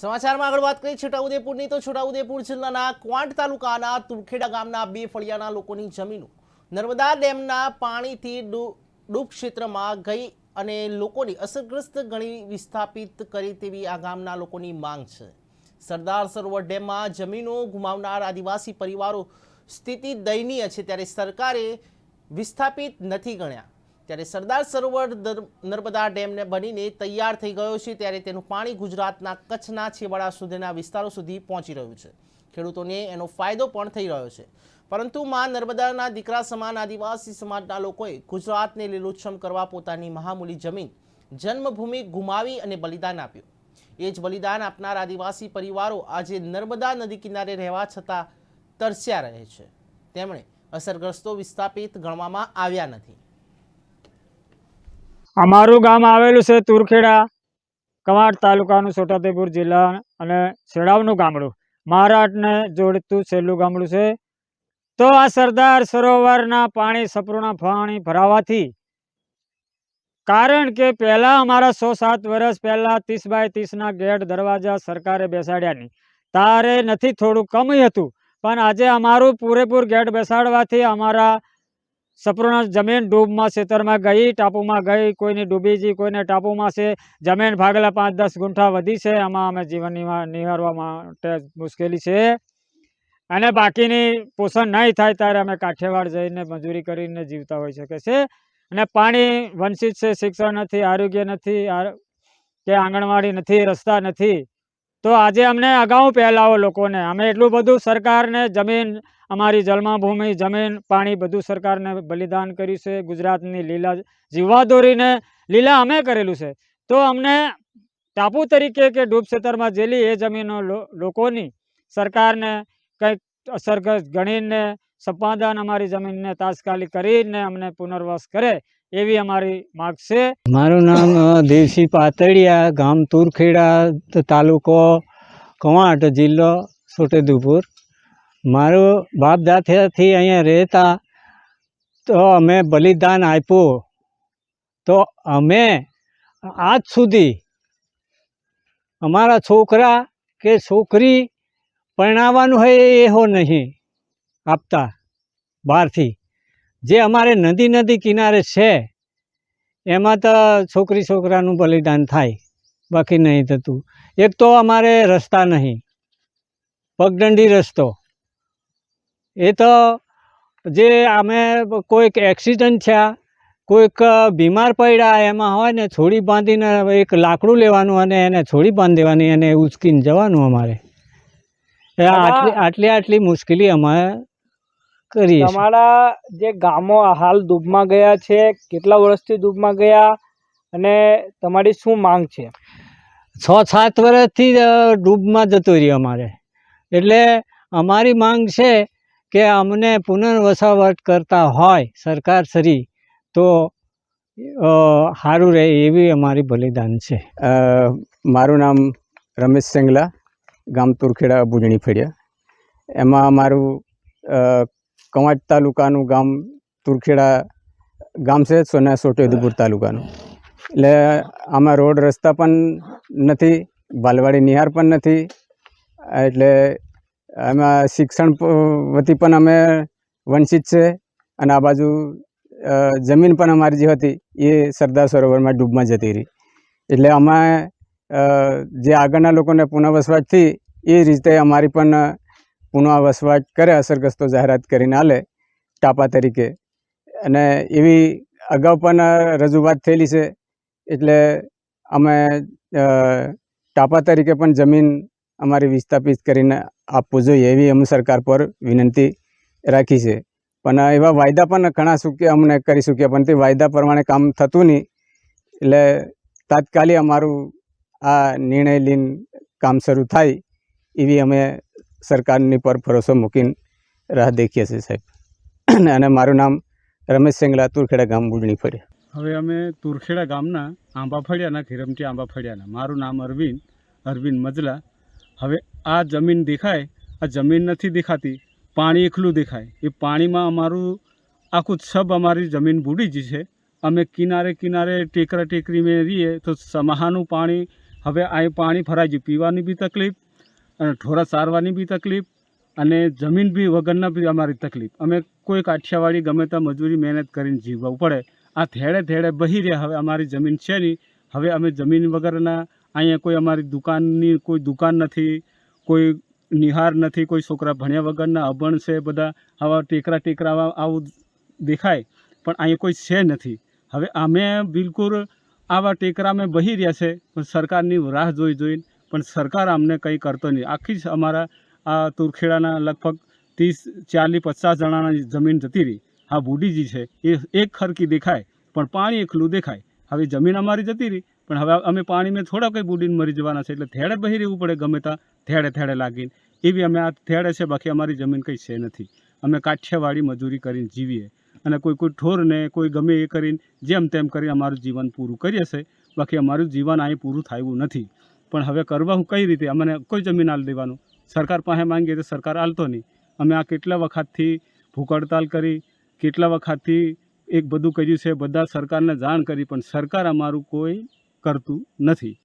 સમાચારમાં આગળ વાત કરીએ, છોટાઉદેપુરની. તો છોટાઉદેપુર જિલ્લાના ક્વાંટ તાલુકાના તુરખેડા ગામના બે ફળિયાના લોકોની જમીનો નર્મદા ડેમના પાણીથી ડૂબ ક્ષેત્રમાં ગઈ અને લોકોની અસરગ્રસ્ત ગણી વિસ્થાપિત કરી તેવી આ ગામના લોકોની માંગ છે. સરદાર સરોવર ડેમમાં જમીનો ગુમાવનાર આદિવાસી પરિવારો સ્થિતિ દયનીય છે, ત્યારે સરકારે વિસ્થાપિત નથી ગણ્યા. ત્યારે સરદાર સરોવર નર્મદા ડેમને બનીને તૈયાર થઈ ગયો છે, ત્યારે તેનું પાણી ગુજરાતના કચ્છના છેવાડા સુધીના વિસ્તારો સુધી પહોંચી રહ્યું છે. ખેડૂતોને એનો ફાયદો પણ થઈ રહ્યો છે. પરંતુ માં નર્મદાના દીકરા સમાન આદિવાસી સમાજના લોકોએ ગુજરાતને લીલુંછમ કરવા પોતાની મહામૂલી જમીન, જન્મભૂમિ ગુમાવી અને બલિદાન આપ્યું. એ જ બલિદાન આપનાર આદિવાસી પરિવારો આજે નર્મદા નદી કિનારે રહેવા છતાં તરસ્યા રહે છે. તેમણે અસરગ્રસ્તો વિસ્થાપિત ગણવામાં આવ્યા નથી. અમારું ગામ આવેલું છે તુરખેડા કવાડ તાલુકાનું છોટાદેપુર જિલ્લા અને શેડાવનું ગામડું. મહારાષ્ટ્રને જોડતું છેલ્લું ગામડું છે. તો આ સરદાર સરોવરના પાણી સંપૂર્ણ પાણી ભરાવાથી કારણ કે પહેલાં અમારા સો સાત વર્ષ પહેલાં ત્રીસ બાય ત્રીસના ગેટ દરવાજા સરકારે બેસાડ્યા નહીં. તારે નથી થોડું કમ હતું, પણ આજે અમારું પૂરેપૂર ગેટ બેસાડવાથી અમારા સંપૂર્ણ જમીન ડૂબમાં ખેતરમાં ગઈ, ટાપુમાં ગઈ, કોઈની ડૂબી જઈ કોઈને ટાપુમાં છે. જમીન ભાગેલા પાંચ દસ ગુંઠા વધી છે. આમાં અમે જીવન નિહારવા માટે મુશ્કેલી છે. અને બાકીની પોષણ નહીં થાય ત્યારે અમે કાઠિયાવાડ જઈને મજૂરી કરીને જીવતા હોઈ શકે છે. અને પાણી વંચિત છે, શિક્ષણ નથી, આરોગ્ય નથી કે આંગણવાડી નથી, રસ્તા નથી. તો આજે અમને અગાઉ પહેલાવો લોકોને, અમે એટલું બધું સરકારને જમીન અમારી જન્મભૂમિ, જમીન, પાણી બધું સરકારને બલિદાન કર્યું છે. ગુજરાતની લીલા જીવવા દોરીને લીલા અમે કરેલું છે. તો અમને ટાપુ તરીકે કે ડૂબ ક્ષેત્રમાં જેલી એ જમીનો લોકોની સરકારને કંઈક અસરગ્રસ્ત ગણીને સંપાદન અમારી જમીનને તાત્કાલિક કરીને અમને પુનર્વાસ કરે એવી અમારી માગ છે. મારું નામ દેવસી પાતળિયા, ગામ તુરખેડા તાલુકો કવાંટ જિલ્લો છોટેઉદેપુર મારું બાપ દાદાથી અહીંયા રહેતા તો અમે બલિદાન આપ્યું. તો અમે આજ સુધી અમારા છોકરા કે છોકરી પરણાવવાનું હોય એ હો નહીં આપતા બહારથી. જે અમારે નદી નદી કિનારે છે, એમાં તો છોકરી છોકરાનું બલિદાન થાય, બાકી નહીં થતું. એક તો અમારે રસ્તા નહીં, પગદંડી રસ્તો. એ તો જે અમે કોઈક એક્સિડન્ટ થયા કોઈક બીમાર પડ્યા એમાં હોય ને છોડી બાંધીને એક લાકડું લેવાનું અને એને છોડી બાંધી દેવાની અને ઉચકીને જવાનું અમારે. આટલી આટલી આટલી મુશ્કેલી અમે કરીએ અમારા તમારા જે ગામો હાલ ડૂબમાં ગયા છે કેટલા વર્ષથી ડૂબમાં ગયા અને તમારી શું માંગ છે? છ સાત વર્ષથી ડૂબમાં જતો રહ્યો અમારે. એટલે અમારી માંગ છે કે અમને પુનર્વસાવટ કરતા હોય સરકાર શ્રી, તો સારું રહે એવી અમારી બલિદાન છે. મારું નામ રમેશ સેંગલા, ગામ તુરખેડા ભુજણી ફેડિયા એમાં મારું કવાંટ તાલુકાનું ગામ તુરખેડા ગામ છે, સોના સોટેદપુર તાલુકાનું. એટલે આમાં રોડ રસ્તા પણ નથી, બાલવાડી નિહાર પણ નથી, એટલે એમાં શિક્ષણ વતી પણ અમે વંચિત છે અને આ બાજુ જમીન પણ અમારી જે હતી એ સરદાર સરોવરમાં ડૂબમાં જતી રહી. એટલે અમે જે આગળના લોકોને પુનઃવસવાટથી એ રીતે અમારી પણ પુનઃવસવાટ કરે, અસરગ્રસ્તો જાહેરાત કરીને આલે, ટાપા તરીકે. અને એવી અગાઉ પણ રજૂઆત થયેલી છે, એટલે અમે ટાપા તરીકે પણ જમીન અમારી વિસ્થાપિત કરીને આપવું જોઈએ એવી અમે સરકાર પર વિનંતી રાખી છે. પણ એવા વાયદા પણ ઘણા ચૂક્યા અમને કરી ચૂક્યા પણ તે વાયદા પ્રમાણે કામ થતું નહીં. એટલે તાત્કાલિક અમારું આ નિર્ણય લઈને કામ શરૂ થાય એવી અમે સરકારની પર ભરોસો મૂકીને રાહ દેખીએ છીએ સાહેબ. અને મારું નામ રમેશ સેંગલા, તુરખેડા ગામ, બુડણી ફળિયા હવે અમે તુરખેડા ગામના આંબા ફળિયાના ખીરમટી આંબા ફળિયાના મારું નામ અરવિંદ અરવિંદ મજલા. હવે આ જમીન દેખાય, આ જમીન નથી દેખાતી, પાણી એકલું દેખાય. એ પાણીમાં અમારું આખું સબ અમારી જમીન બુડી જ છે. અમે કિનારે કિનારે ટેકરા ટેકરી મેં રહીએ તો સમાહાનું પાણી, હવે અહીં પાણી ફરાઈ ગયું. પીવાની બી તકલીફ અને ઢોરા સારવાની બી તકલીફ અને જમીન બી વગરના બી અમારી તકલીફ. અમે કોઈ કાઠિયાવાડી ગમે ત્યાં મજૂરી મહેનત કરીને જીવવું પડે. આ થેડે થેડે બહી રહ્યા. હવે અમારી જમીન છે નહીં. હવે અમે જમીન વગરના અહીંયા કોઈ અમારી દુકાનની કોઈ દુકાન નથી, કોઈ નિહાર નથી, કોઈ છોકરા ભણ્યા વગરના અભણ છે, બધા આવા ટેકરા ટેકરા આવું દેખાય, પણ અહીંયા કોઈ છે નથી. હવે અમે બિલકુલ આવા ટેકરા અમે બહી રહ્યા છે, પણ સરકારની રાહ જોઈ જોઈને, પણ સરકાર અમને કંઈ કરતો નહીં. આખી અમારા આ તુરખેડાના લગભગ ત્રીસ, ચાલીસ, પચાસ જણાની જમીન જતી રહી. આ બુડીજી છે, એ એક ખરકી દેખાય, પણ પાણી એકલું દેખાય. હવે જમીન અમારી જતી રહી પણ હવે અમે પાણીમાં થોડા કંઈ બુડીને મરી જવાના છે, એટલે થેડે બહી રહેવું પડે ગમે ત્યાં થેડે થેડે લાગીને. એવી અમે આ થેડે છે, બાકી અમારી જમીન કંઈ છે નથી. અમે કાઠિયાવાડી મજૂરી કરીને જીવીએ. અને કોઈ કોઈ ઠોરને, કોઈ ગમે એ કરીને જેમ તેમ કરી અમારું જીવન પૂરું કરીએ છે. બાકી અમારું જીવન અહીં પૂરું થયું નથી. પણ હવે કરવા હું કઈ રીતે? અમને કોઈ જમીન આલ દેવાનું. સરકાર પાસે માંગીએ તો સરકાર આલતો નહીં. અમે આ કેટલા વખતથી ભૂખ હડતાલ કરી, કેટલા વખતથી એક બધું કર્યું છે, બધા સરકારને જાણ કરી, પણ સરકાર અમારું કોઈ કરતું નથી.